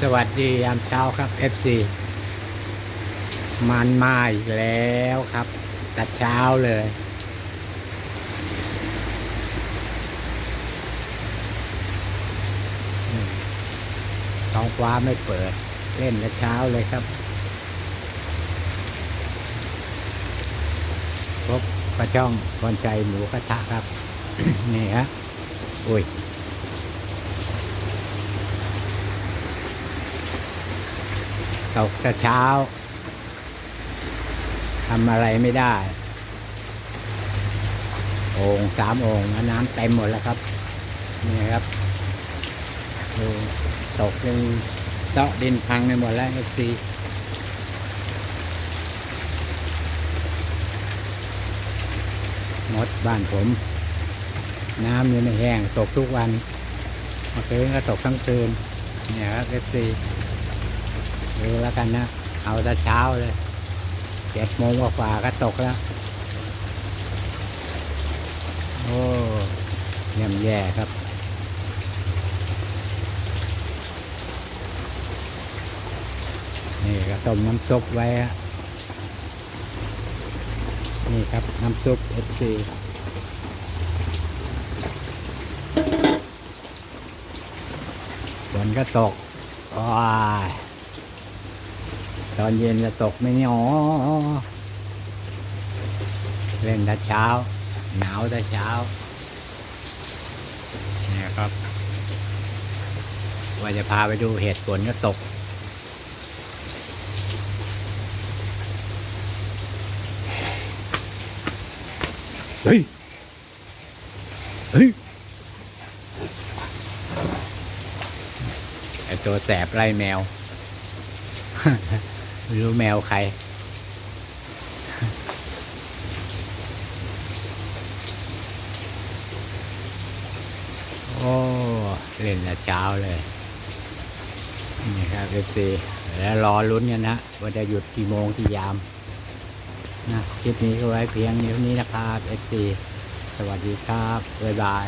สวัสดียามเช้าครับ FC มันมาอีกแล้วครับตัดเช้าเลย ท้องฟ้าไม่เปิด เล่นแต่เช้าเลยครับ พบประช่องคนใจหมูกระทะครับ นี่ฮะ อุ้ย ตกแต่เช้าทำอะไรไม่ได้ โอ่งสามโอ่งน้ำเต็มหมดแล้วครับ นี่ครับดูตกยังเจาะดินพังไปหมดแล้วเอฟซีมดบ้านผม น้ำยังไม่แห้งตกทุกวันเมื่อคืนก็ตกทั้งคืนเนี่ยครับเอฟซี ดูแล้วกันนะ เอาแต่เช้าเลยเจ็ดโมงกว่าๆก็ตกแล้ว โอ้เยี่ยมแย่ครับ นี่ก็ต้มน้ำซุปไว้ฮะนี่ครับ น้ำซุปเอซีฝนก็ตกว้าย ตอนเย็นจะตกไหม่เนี่ยอ๋อเล่นแต่เช้า หนาวแต่เช้าเนี่ยครับ ว่าจะพาไปดูเหตุฝนก็ตก เฮ้ย เฮ้ย ไอตัวแสบไล่แมว ไม่รู้แมวใคร โอ้ เล่นแต่เช้าเลย นี่ครับเอฟซีแล้วรอลุ้นกันนะว่าจะหยุดกี่โมงกี่ยามนะคลิปนี้ก็ไว้เพียงเท่านี้นะครับเอฟซีสวัสดีครับ บ๊ายบาย